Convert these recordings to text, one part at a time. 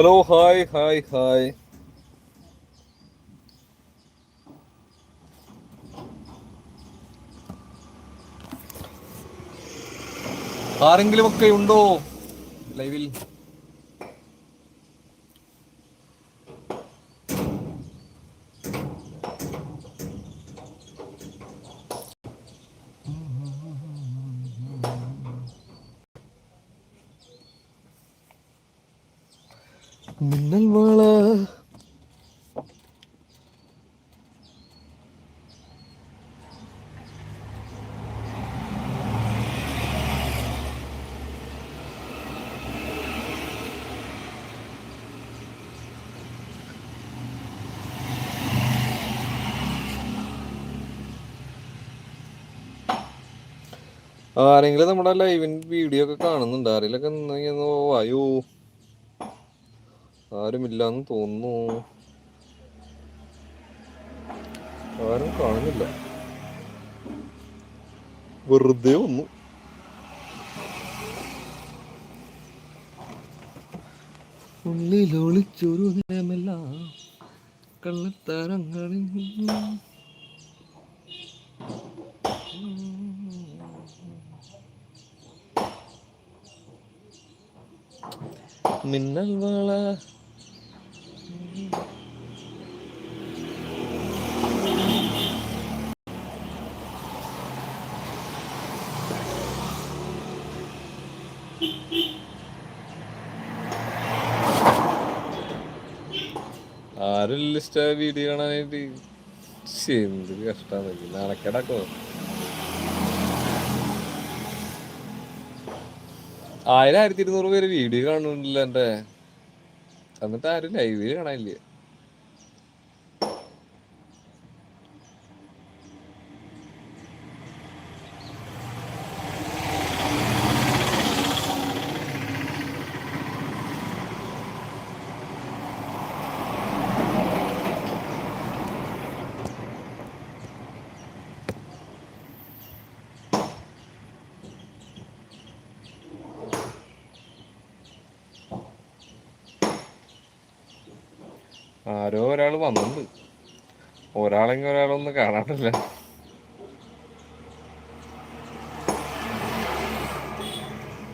Hello hi hi hi. ആരെങ്കിലുമൊക്കെ ഉണ്ടോ ലൈവിൽ? മിന്നൽ ആരെങ്കിലും നമ്മുടെ ലൈവിൻ വീഡിയോ ഒക്കെ കാണുന്നുണ്ട്. ആരെങ്കിലൊക്കെ ഒന്ന് വായോ. ആരുമില്ലാന്ന് തോന്നുന്നു. ആരും കാണുന്നില്ല. വെറുതെ വന്നു. ഉള്ളിലൊളിച്ചൊരു നേരമല്ല കള്ളത്തരങ്ങളിൽ മിന്നൽ വള. ആരും വീഡിയോ കാണാനായിട്ട് ആയിരം ആയിരത്തി ഇരുന്നൂറ് പേര് വീഡിയോ കാണുന്നില്ല എന്റെ എന്നിട്ട് ആരും ലൈവിൽ കാണാനില്ല? ആരോ ഒരാൾ വന്നിട്ടുണ്ട്. ഒരാളെങ്കിൽ ഒരാളൊന്നും കാണാറില്ല.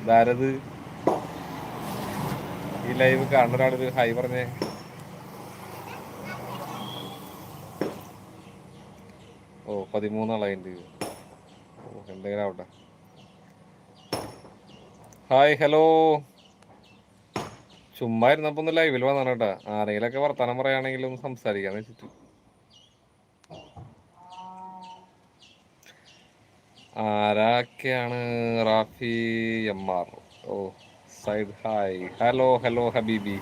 ഇതാരത്? ഈ ലൈവ് കാണുന്ന ഒരാളൊരു ഹൈ പറഞ്ഞേ. ഓ പതിമൂന്നാളായിണ്ട്. ഓ എന്തെങ്കിലും ആവട്ടെ. Hi hello. ചുമ്മാ ഇരുന്നപ്പോ ഒന്ന് ലൈവിൽ വന്നാണ് കേട്ടാ. ആരെങ്കിലൊക്കെ വർത്താനം പറയുകയാണെങ്കിലും സംസാരിക്കാന്ന് വെച്ചിട്ട്. ആരാക്കെയാണ് റാഫി എം ആർ? ഓ സൈഡ് ഹായ് ഹലോ ഹലോ ഹബീബി.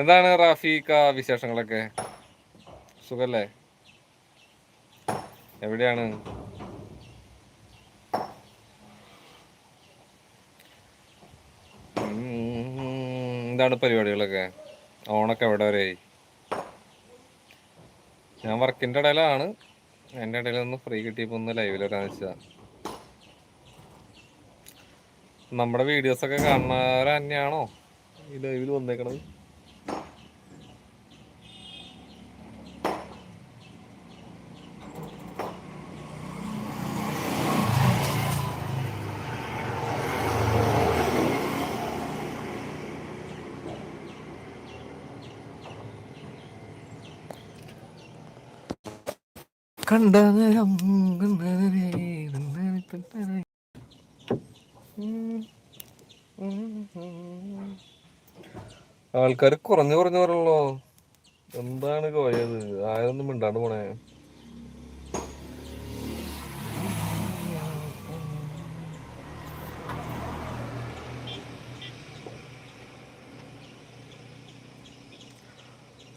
എന്താണ് റാഫിക്ക വിശേഷങ്ങളൊക്കെ? സുഖല്ലേ? എവിടെയാണ്? എന്താണ് പരിപാടികളൊക്കെ? ഓണൊക്കെ എവിടെ വരെയായി ഞാൻ വർക്കിന്റെ ഇടയിലാണ്. എന്റെ ഇടയിൽ ഒന്ന് ഫ്രീ കിട്ടിയപ്പോൾ ഒന്ന് ലൈവിൽ വരാന്ന് വെച്ചാ. നമ്മുടെ വീഡിയോസൊക്കെ കാണുന്നവർ തന്നെയാണോ ഈ ലൈവിൽ വന്നേക്കണത്? ആൾക്കാർ കുറഞ്ഞു കുറഞ്ഞു പറയല്ലോ എന്താണ് കോയത്? ആരൊന്നും മിണ്ടാണ്ട് പോണേ.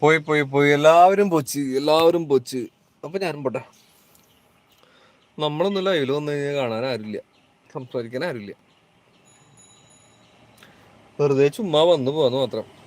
പോയി പോയി പോയി. എല്ലാവരും പൊച്ച് എല്ലാവരും പൊച്ച്. അപ്പൊ ഞാനും പോട്ടെ. നമ്മളൊന്നും ലൈവിൽ വന്നു കഴിഞ്ഞാൽ കാണാൻ ആരുമില്ല. സംസാരിക്കാൻ ആരുമില്ല. വെറുതെ ചുമ്മാ വന്നു പോവാന്ന് മാത്രം.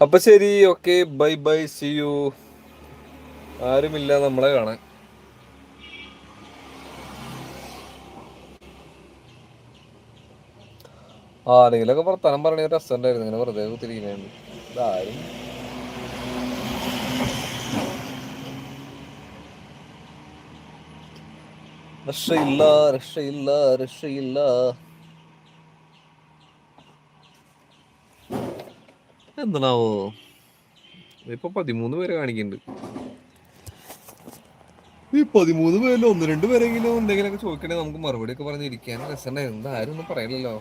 അപ്പൊ ശരി okay bye bye see you ആരുമില്ല നമ്മളെ കാണാൻ. ആരെങ്കിലൊക്കെ വർത്തമാനം പറഞ്ഞ രസമുണ്ടായിരുന്നു ഇങ്ങനെ വെറുതെ കുത്തിരിക്കുന്നുണ്ട് ഇതാരും രക്ഷയില്ല രക്ഷയില്ല രക്ഷയില്ല. എന്താണാവോ? ഇപ്പൊ പതിമൂന്ന് പേരെ കാണിക്കുന്നുണ്ട് ഈ പതിമൂന്ന് പേരിൽ ഒന്ന് രണ്ട് പേരെങ്കിലും എന്തെങ്കിലുമൊക്കെ ചോദിക്കണേ നമുക്ക് മറുപടി ഒക്കെ പറഞ്ഞിരിക്കാൻ രസമുണ്ടായിരുന്നു ഇത് ആരും ഒന്നും പറയില്ലല്ലോ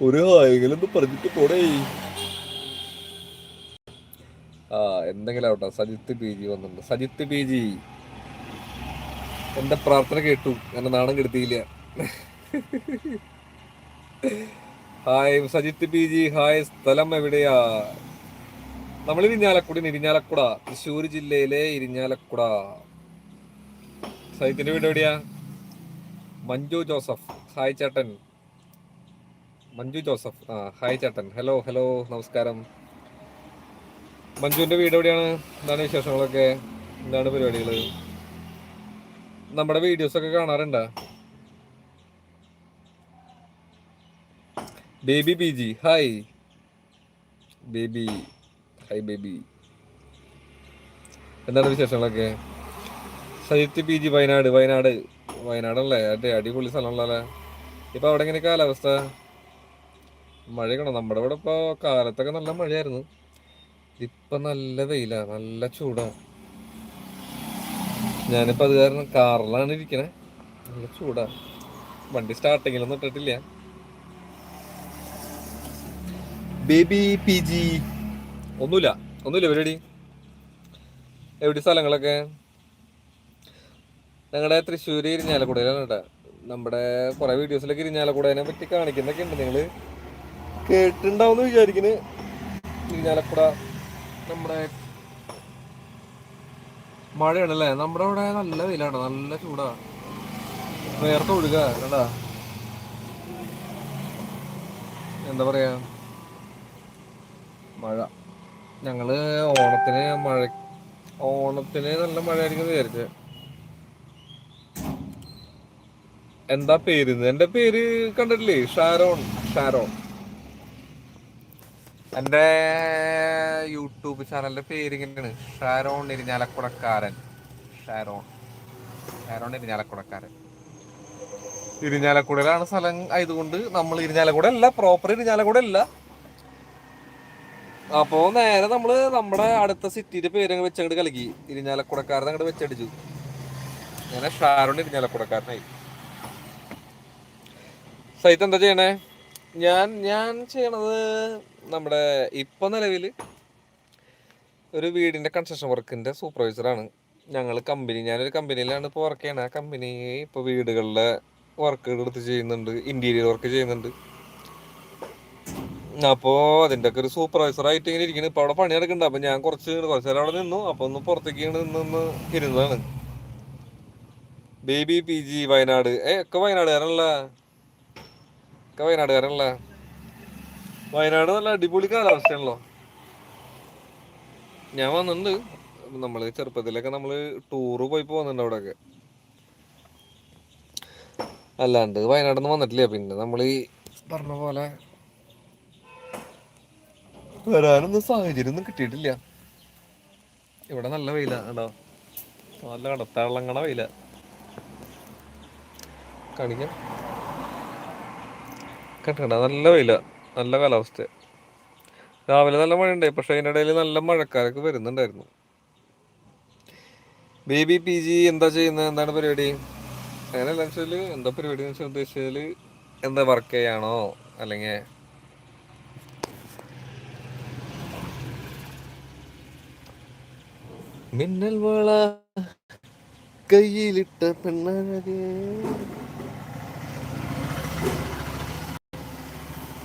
ഒരു ആയെങ്കിലും പറഞ്ഞിട്ട് പോടേ. ആ എന്തെങ്കിലും ആവട്ടെ. സജിത്ത് പി ജി വന്നിട്ടുണ്ട്. Sajith P G. എന്റെ പ്രാർത്ഥന കേട്ടു. എന്നെ നാണം കെടുത്തിയില്ല. Hi Sajith P G. Hi സ്ഥലം എവിടെയാ? നമ്മൾ ഇരിഞ്ഞാലക്കുടി ഇരിഞ്ഞാലക്കുട. തൃശ്ശൂർ ജില്ലയിലെ ഇരിഞ്ഞാലക്കുട. സജിത്തിന്റെ വീട് എവിടെയാ? മഞ്ജു ജോസഫ്. ഹായ് ചേട്ടൻ. മഞ്ജു ജോസഫ്. ആ ഹായ് ചേട്ടൻ. ഹലോ ഹലോ നമസ്കാരം. മഞ്ജുവിന്റെ വീട് എവിടെയാണ്? എന്താണ് വിശേഷങ്ങളൊക്കെ? എന്താണ് പരിപാടികൾ നമ്മുടെ വീഡിയോസൊക്കെ കാണാറുണ്ടോ? Baby B G hi Baby hi Baby. എന്താണ് വിശേഷങ്ങളൊക്കെ? Sajith P G Wayanad Wayanad. വയനാടല്ലേ? അതെ അടിപൊളി സ്ഥലമുള്ളല്ലേ ഇപ്പൊ അവിടെ എങ്ങനെ കാലാവസ്ഥ? മഴയൊക്കെ നമ്മുടെ ഇവിടെ ഇപ്പോൾ കാലത്തൊക്കെ നല്ല മഴയായിരുന്നു. ഇപ്പൊ നല്ല വെയിലാ നല്ല ചൂടാ. ഞാനിപ്പോ അത് കാരണം കാറിലാണ് ഇരിക്കണേ. നല്ല ചൂടാ. വണ്ടി സ്റ്റാർട്ടിങ്ങിലൊന്നും ഇട്ടിട്ടില്ല. ബേബി പി ജി ഒന്നുമില്ല ഒന്നുമില്ല പരിപാടി. എവിടെ സ്ഥലങ്ങളൊക്കെ? ഞങ്ങളുടെ തൃശ്ശൂർ ഇരിഞ്ഞാലക്കുടയിലാണ് കേട്ടോ. നമ്മുടെ കുറെ വീഡിയോസിലൊക്കെ ഇരിഞ്ഞാലക്കുടേനെ പറ്റി കാണിക്കുന്നൊക്കെ ഉണ്ട് നിങ്ങൾ കേട്ടിണ്ടാവുന്ന വിചാരിക്കുന്നു ഇരിഞ്ഞാലക്കുട. നമ്മുടെ മഴയാണ് അല്ലേ നമ്മുടെ അവിടെ നല്ല വെയിലാണ്? നല്ല ചൂടാണ് വേർത്ത് ഒഴുക കണ്ടാ? എന്താ പറയാ? മഴ. ഞങ്ങൾ ഓണത്തിന് മഴ ഓണത്തിന് നല്ല മഴ ആയിരിക്കും വിചാരിച്ചത് എന്താ പേര്? എന്റെ പേര് കണ്ടിട്ടില്ലേ? ഷാരോൺ ഷാരോൺ. എന്റെ യൂട്യൂബ് ചാനലിന്റെ പേര് ഇങ്ങനെയാണ്. ഷാരോൺ ഇരിഞ്ഞാലക്കുടക്കാരൻ. ഷാരോൺ. ഷാരോൺ ഇരിഞ്ഞാലക്കുടക്കാരൻ. ഇരിഞ്ഞാലക്കുടയിലാണ് സ്ഥലം ആയതുകൊണ്ട് നമ്മൾ ഇരിഞ്ഞാലക്കുട അല്ല പ്രോപ്പർ ഇരിഞ്ഞാലക്കുട അല്ല അപ്പോ നേരെ നമ്മൾ നമ്മുടെ അടുത്ത സിറ്റിയുടെ പേര് അങ്ങ് വെച്ചങ്ങോട്ട് കലക്കി. ഇരിഞ്ഞാലക്കുടക്കാരൻ അങ്ങോട്ട് വെച്ചടിച്ചു. അങ്ങനെ ഷാരോൺ ഇരിഞ്ഞാലക്കുടക്കാരനായി. സൈത്ത് എന്താ ചെയ്യണേ? ഞാൻ ഞാൻ ചെയ്യണത് നമ്മുടെ ഇപ്പൊ നിലവിൽ ഒരു വീടിന്റെ കൺസ്ട്രക്ഷൻ വർക്കിന്റെ സൂപ്പർവൈസറാണ് ഞങ്ങൾ കമ്പനി ഞാനൊരു കമ്പനിയിലാണ് ഇപ്പോൾ വർക്ക് ചെയ്യണത് ആ കമ്പനി ഇപ്പോൾ വീടുകളിലെ വർക്കുകൾ എടുത്ത് ചെയ്യുന്നുണ്ട് ഇന്റീരിയർ വർക്ക് ചെയ്യുന്നുണ്ട്. അപ്പോ അതിന്റെ ഒക്കെ ഒരു സൂപ്പർവൈസർ ആയിട്ട് ഇങ്ങനെ ഇരിക്കുന്നു ഇപ്പൊ അവിടെ പണി നടക്കുന്നുണ്ട്. അപ്പൊ ഞാൻ കുറച്ച് കുറച്ച് നേരം അവിടെ നിന്നു. അപ്പോൾ ഒന്ന് പുറത്തേക്ക് ഇങ്ങനെ നിന്ന് ഇരുന്നതാണ്. Baby P G Wayanad. ഏ ഒക്കെ വയനാടുകാരനല്ല. ഒക്കെ വയനാടുകാരനല്ല. വയനാട് നല്ല അടിപൊളി കാലാവസ്ഥയാണല്ലോ. ഞാൻ വന്നിട്ടുണ്ട്. നമ്മൾ ചെറുപ്പത്തിലൊക്കെ നമ്മൾ ടൂറ് പോയി പോകുന്നുണ്ട് അവിടെയൊക്കെ. അല്ലാണ്ട് വയനാട് നിന്ന് വന്നിട്ടില്ല. പിന്നെ നമ്മൾ ഈ പറഞ്ഞ പോലെ വരാനൊന്നും സാഹചര്യം ഒന്നും കിട്ടിയിട്ടില്ല. ഇവിടെ നല്ല വെയില കേട്ടോ നല്ല കടത്താളങ്ങണ വെയില. കാണിക്കാം. കണ്ടാ നല്ല വെയില. നല്ല കാലാവസ്ഥ രാവിലെ നല്ല മഴ ഉണ്ടായി പക്ഷെ അതിന്റെ ഇടയിൽ നല്ല മഴക്കാരൊക്കെ വരുന്നുണ്ടായിരുന്നു. ബേബി പി ജി എന്താ ചെയ്യുന്നത്? എന്താണ് പരിപാടി? അങ്ങനെയല്ല വെച്ചാൽ എന്താ പരിപാടി എന്ന് വെച്ചാൽ ഉദ്ദേശിച്ചാൽ എന്താ വർക്ക് ചെയ്യാണോ? അല്ലെങ്കിൽ മിന്നൽ വള കയ്യിലിട്ട പെണ്ണഴകേ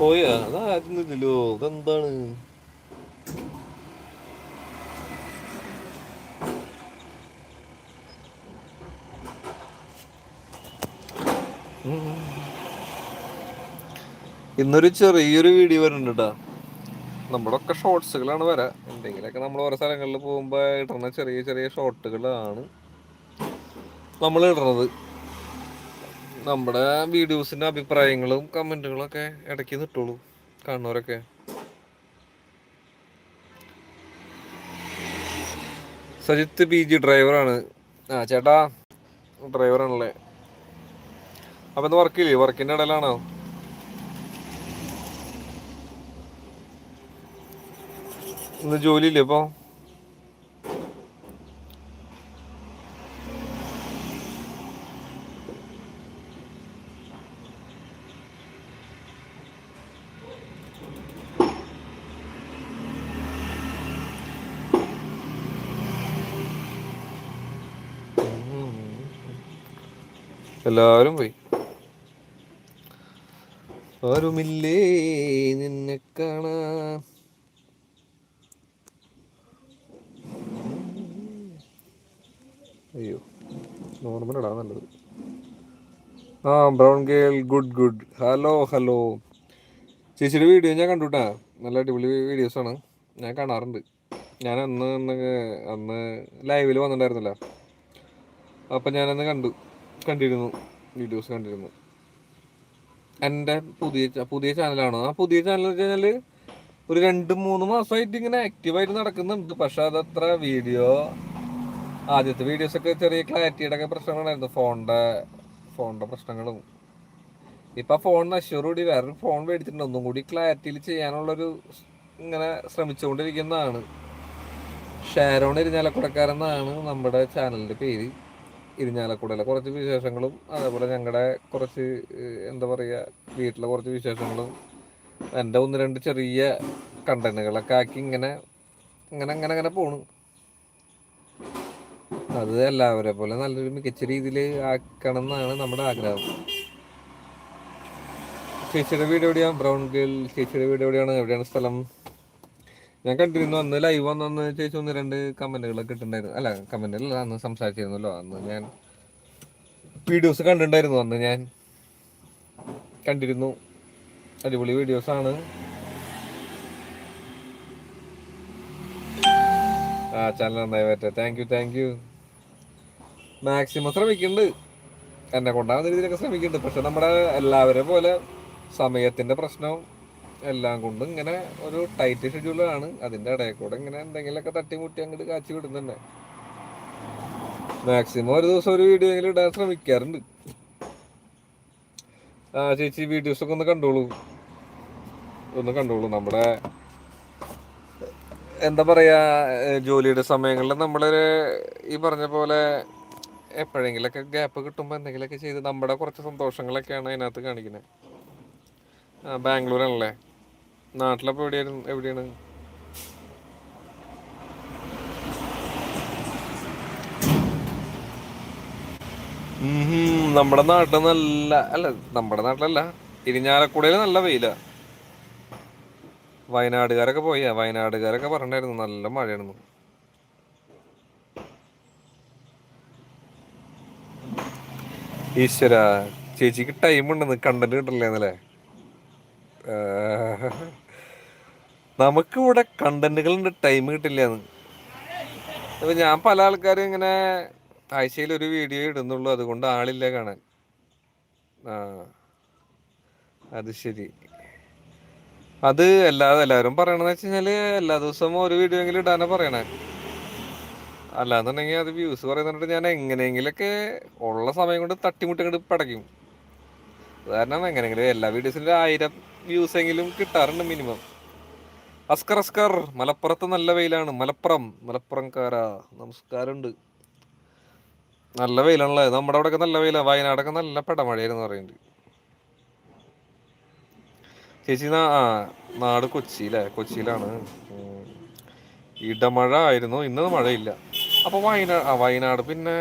പോയോ. അതായിരുന്നില്ലല്ലോ ഇന്നൊരു ചെറിയൊരു വീഡിയോ വരുന്നുണ്ട് നമ്മളൊക്കെ ഷോർട്സുകളാണ് വരാ. എന്തെങ്കിലൊക്കെ നമ്മൾ ഓരോ സ്ഥലങ്ങളിൽ പോകുമ്പോൾ ഇടുന്ന ചെറിയ ചെറിയ ഷോർട്ടുകളാണ് നമ്മൾ ഇടുന്നത്. നമ്മുടെ വീഡിയോസിന്റെ അഭിപ്രായങ്ങളും കമന്റുകളും ഒക്കെ ഇടയ്ക്ക് നിട്ടോളൂ കാണുന്നവരൊക്കെ. സജിത്ത് പി ജി ഡ്രൈവറാണ് ആ ചേട്ടാ ഡ്രൈവറാണല്ലേ അപ്പൊ ഇന്ന് വർക്കില്ലേ വർക്കിന്റെ ഇടയിലാണോ? ഇന്ന് ജോലിയില്ലേ ഇപ്പൊ? എല്ലാവരും പോയി. ആരുമില്ലേ നിന്നെ കാണാ അയ്യോ നോർമൽ ഇടാ നല്ലത്. ആ brown girl good good. Hello hello. ചേച്ചിയുടെ വീഡിയോ ഞാൻ കണ്ടുട്ടാ. നല്ല അടിപൊളി വീഡിയോസ് ആണ്. ഞാൻ കാണാറുണ്ട്. ഞാൻ അന്ന് അന്ന് അന്ന് ലൈവിൽ വന്നിട്ടുണ്ടായിരുന്നില്ല. അപ്പം ഞാനന്ന് കണ്ടു. കണ്ടിരുന്നു വീഡിയോസ് കണ്ടിരുന്നു. എന്റെ പുതിയ പുതിയ ചാനലാണ് ആ പുതിയ ചാനൽ വെച്ച് കഴിഞ്ഞാൽ ഒരു രണ്ട് മൂന്ന് മാസമായിട്ട് ഇങ്ങനെ ആക്റ്റീവായിട്ട് നടക്കുന്നുണ്ട്. പക്ഷെ അതത്ര വീഡിയോ ആദ്യത്തെ വീഡിയോസ് ഒക്കെ ചെറിയ ക്ലാരിറ്റിയുടെ ഒക്കെ പ്രശ്നങ്ങളുണ്ടായിരുന്നു ഫോണിന്റെ ഫോണിന്റെ പ്രശ്നങ്ങളും. ഇപ്പം ഫോൺ നശൂറുകൂടി വേറൊരു ഫോൺ മേടിച്ചിട്ടുണ്ട്. ഒന്നും കൂടി ക്ലാരിറ്റിയിൽ ചെയ്യാനുള്ളൊരു ഇങ്ങനെ ശ്രമിച്ചുകൊണ്ടിരിക്കുന്നതാണ്. ഷാരോൺ ഇരിഞ്ഞാലക്കുടക്കാരെന്നാണ് നമ്മുടെ ചാനലിന്റെ പേര്. ഇരിഞ്ഞാലക്കുടയിലെ കുറച്ച് വിശേഷങ്ങളും അതേപോലെ ഞങ്ങളുടെ കുറച്ച് എന്താ പറയുക വീട്ടിലെ കുറച്ച് വിശേഷങ്ങളും എന്റെ ഒന്ന് രണ്ട് ചെറിയ കണ്ടന്റുകളൊക്കെ ആക്കി ഇങ്ങനെ ഇങ്ങനെ അങ്ങനെ അങ്ങനെ പോണു. അത് എല്ലാവരെ പോലെ നല്ലൊരു മികച്ച രീതിയിൽ ആക്കണം എന്നാണ് നമ്മുടെ ആഗ്രഹം. ചേച്ചിയുടെ വീട് എവിടെയാണ് ബ്രൗൺ ഗേൾ ചേച്ചിയുടെ വീട് എവിടെയാണ്? എവിടെയാണ് സ്ഥലം? ഞാൻ കണ്ടിരുന്നു അന്ന് ലൈവ് വന്നു ചേച്ചി ഒന്ന് രണ്ട് കമന്റുകളൊക്കെ ഇട്ടുണ്ടായിരുന്നു അല്ല കമന്റുകളല്ല അന്ന് സംസാരിച്ചിരുന്നല്ലോ. അന്ന് ഞാൻ വീഡിയോസ് കണ്ടിട്ടുണ്ടായിരുന്നു അന്ന് ഞാൻ. കണ്ടിരുന്നു. അടിപൊളി വീഡിയോസ് ആണ്. ആ ചാനൽ നന്നായി പറ്റേ thank you thank you maximum ശ്രമിക്കുന്നുണ്ട്. എന്നെ കൊണ്ടാകുന്ന രീതിയിലൊക്കെ ശ്രമിക്കുന്നുണ്ട്. പക്ഷെ നമ്മുടെ എല്ലാവരെ പോലെ സമയത്തിന്റെ പ്രശ്നം എല്ലാം കൊണ്ടും ഇങ്ങനെ ഒരു ടൈറ്റ് ഷെഡ്യൂളാണ് അതിന്റെ ഇടയിൽ കൂടെ ഇങ്ങനെ എന്തെങ്കിലുമൊക്കെ തട്ടിമുട്ടി അങ്ങോട്ട് കാച്ചി വിടുന്നുണ്ട്. മാക്സിമം ഒരു ദിവസം ഒരു വീഡിയോ എങ്കിലും ഇടാൻ ശ്രമിക്കാറുണ്ട്. ആ ചേച്ചി വീഡിയോസ് ഒക്കെ ഒന്ന് കണ്ടോളൂ. ഒന്ന് കണ്ടോളൂ. നമ്മുടെ എന്താ പറയാ ജോലിയുടെ സമയങ്ങളിൽ നമ്മളൊരു ഈ പറഞ്ഞ പോലെ എപ്പോഴെങ്കിലൊക്കെ ഗ്യാപ്പ് കിട്ടുമ്പോൾ എന്തെങ്കിലുമൊക്കെ ചെയ്ത് നമ്മുടെ കുറച്ച് സന്തോഷങ്ങളൊക്കെയാണ് അതിനകത്ത് കാണിക്കുന്നത്. ബാംഗ്ലൂരാണല്ലേ നാട്ടിലപ്പോൾ എവിടെയായിരുന്നു? എവിടെയാണ്? നമ്മുടെ നാട്ടിൽ നല്ല അല്ല നമ്മുടെ നാട്ടിലല്ല. ഇരിഞ്ഞാലക്കുടയിൽ നല്ല വെയില. വയനാടുകാരൊക്കെ പോയാ. വയനാടുകാരൊക്കെ പറഞ്ഞായിരുന്നു നല്ല മഴയായിരുന്നു. ഈശ്വര ചേച്ചിക്ക് ടൈം ഉണ്ടെന്ന് കണ്ടന്റ് കിട്ടില്ലേ നമുക്ക് ഇവിടെ കണ്ടന്റുകളുണ്ട് ടൈം കിട്ടില്ലെന്ന്. അപ്പൊ ഞാൻ പല ആൾക്കാരും ഇങ്ങനെ ആഴ്ചയിൽ ഒരു വീഡിയോ ഇടുന്നുള്ളൂ അതുകൊണ്ട് ആളില്ല കാണാൻ. ആ അത് ശരി. അത് എല്ലാ എല്ലാവരും പറയണെന്ന് വെച്ച് കഴിഞ്ഞാൽ എല്ലാ ദിവസവും ഒരു വീഡിയോ എങ്കിലും ഇടാനാ പറയണേ. അല്ലാന്നുണ്ടെങ്കിൽ അത് വ്യൂസ് പറയുന്നുണ്ട് ഞാൻ എങ്ങനെയെങ്കിലൊക്കെ ഉള്ള സമയം കൊണ്ട് തട്ടിമുട്ടി അങ്ങോട്ട് പടയ്ക്കും. കാരണം എങ്ങനെയെങ്കിലും എല്ലാ വീഡിയോസിലും ആയിരം വ്യൂസ് എങ്കിലും കിട്ടാറുണ്ട് മിനിമം അസ്കർ അസ്കർ. മലപ്പുറത്ത് നല്ല വെയിലാണ്. മലപ്പുറം മലപ്പുറംകാരാ. നമസ്കാരമുണ്ട്. നല്ല വെയിലാണല്ലേ? നമ്മുടെ അവിടെയൊക്കെ നല്ല വെയിലാണ് വയനാടൊക്കെ നല്ല പെടമഴയായിരുന്നു പറയുന്നുണ്ട് ചേച്ചി ആ നാട് കൊച്ചി അല്ലേ കൊച്ചിയിലാണ് ഇടമഴ ആയിരുന്നു. ഇന്ന് മഴയില്ല. അപ്പൊ വയനാട് ആ വയനാട് പിന്നെ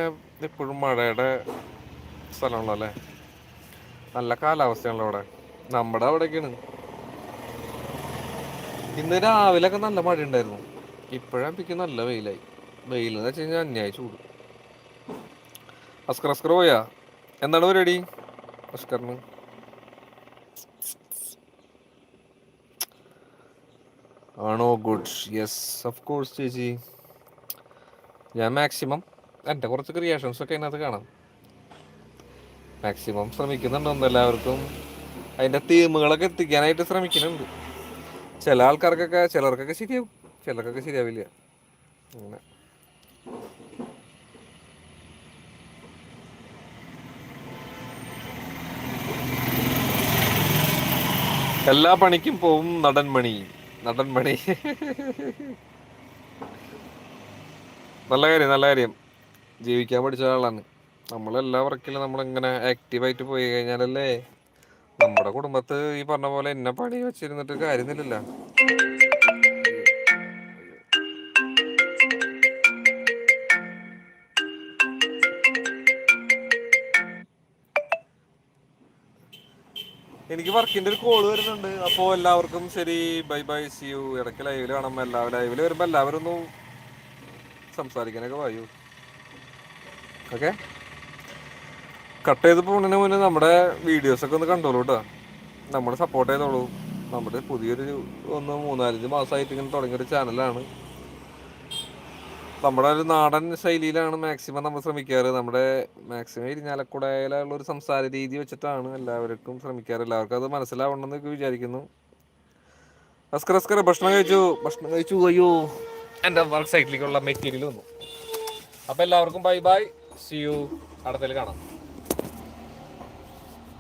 എപ്പോഴും മഴയുടെ സ്ഥലമാണല്ലോ അല്ലേ? നല്ല കാലാവസ്ഥയാണല്ലോ അവിടെ. നമ്മുടെ അവിടെയൊക്കെയാണ്. ഇന്ന് രാവിലെ ഒക്കെ നല്ല മഴ ഉണ്ടായിരുന്നു ഇപ്പോഴാപ്പിക്ക് നല്ല വെയിലായി. വെയിൽ എന്ന് വെച്ച് കഴിഞ്ഞാൽ അന്യായ ചൂട്. അസ്കർ അസ്കർ പോയാ? എന്താണ് പരിപാടി? അസ്കറിന്. ആണോ? ഗുഡ്. യെസ് ഓഫ് കോഴ്സ് ചേച്ചി. ഞാൻ മാക്സിമം എന്റെ കുറച്ച് ക്രിയേഷൻസ് ഒക്കെ അതിനകത്ത് കാണാം. മാക്സിമം ശ്രമിക്കുന്നുണ്ടോ എല്ലാവർക്കും അതിന്റെ തീമുകളൊക്കെ എത്തിക്കാനായിട്ട് ശ്രമിക്കുന്നുണ്ട്. ചില ആൾക്കാർക്കൊക്കെ ചിലർക്കൊക്കെ ശരിയാവും. ചിലർക്കൊക്കെ ശരിയാവില്ല. അങ്ങനെ. എല്ലാ പണിക്കും പോവും നടൻ മണി. നടൻ മണി. നല്ല കാര്യം നല്ല കാര്യം. ജീവിക്കാൻ പഠിച്ച ആളാണ്. നമ്മളെല്ലാ വർക്കിലും നമ്മളിങ്ങനെ ആക്റ്റീവായിട്ട് പോയി കഴിഞ്ഞാലല്ലേ? നമ്മുടെ കുടുംബത്ത് ഈ പറഞ്ഞ പോലെ എന്നെ പണി വെച്ചിരുന്നിട്ട് കാര്യമില്ലല്ലോ എനിക്ക് വർക്കിന്റെ ഒരു കോൾ വരുന്നുണ്ട്. അപ്പോൾ എല്ലാവർക്കും ശരി ബൈ ബൈ സി യു ഇടയ്ക്ക് ലൈവിൽ കാണാം എല്ലാവരും ലൈവിൽ വരുമ്പോൾ എല്ലാവരും ഒന്ന് സംസാരിക്കാനൊക്കെ വായു. ഓക്കെ കട്ട് ചെയ്ത് പോകുന്നതിന് മുന്നേ നമ്മുടെ വീഡിയോസ് ഒക്കെ ഒന്ന് കണ്ടോളൂ കേട്ടോ നമ്മുടെ സപ്പോർട്ട് ചെയ്തോളൂ. നമ്മുടെ പുതിയൊരു ഒന്ന് മൂന്നാലഞ്ച് മാസമായിട്ട് ഇങ്ങനെ തുടങ്ങിയൊരു ചാനലാണ് നമ്മുടെ ഒരു നാടൻ ശൈലിയിലാണ് മാക്സിമം നമ്മൾ ശ്രമിക്കാറ്. നമ്മുടെ മാക്സിമം ഇരിഞ്ഞാലക്കുടയിലുള്ള ഒരു സംസാര രീതി വെച്ചിട്ടാണ് എല്ലാവർക്കും ശ്രമിക്കാറ്. എല്ലാവർക്കും അത് മനസ്സിലാവണമെന്ന് വിചാരിക്കുന്നു. ഭക്ഷണം കഴിച്ചു. ഭക്ഷണം കഴിച്ചു അയ്യോ. എന്റെ വർക്ക് സൈറ്റിലേക്കുള്ള മെറ്റീരിയൽ വന്നു. അപ്പോൾ എല്ലാവർക്കും ബൈ ബൈ സി യു അടുത്തതിൽ കാണാം.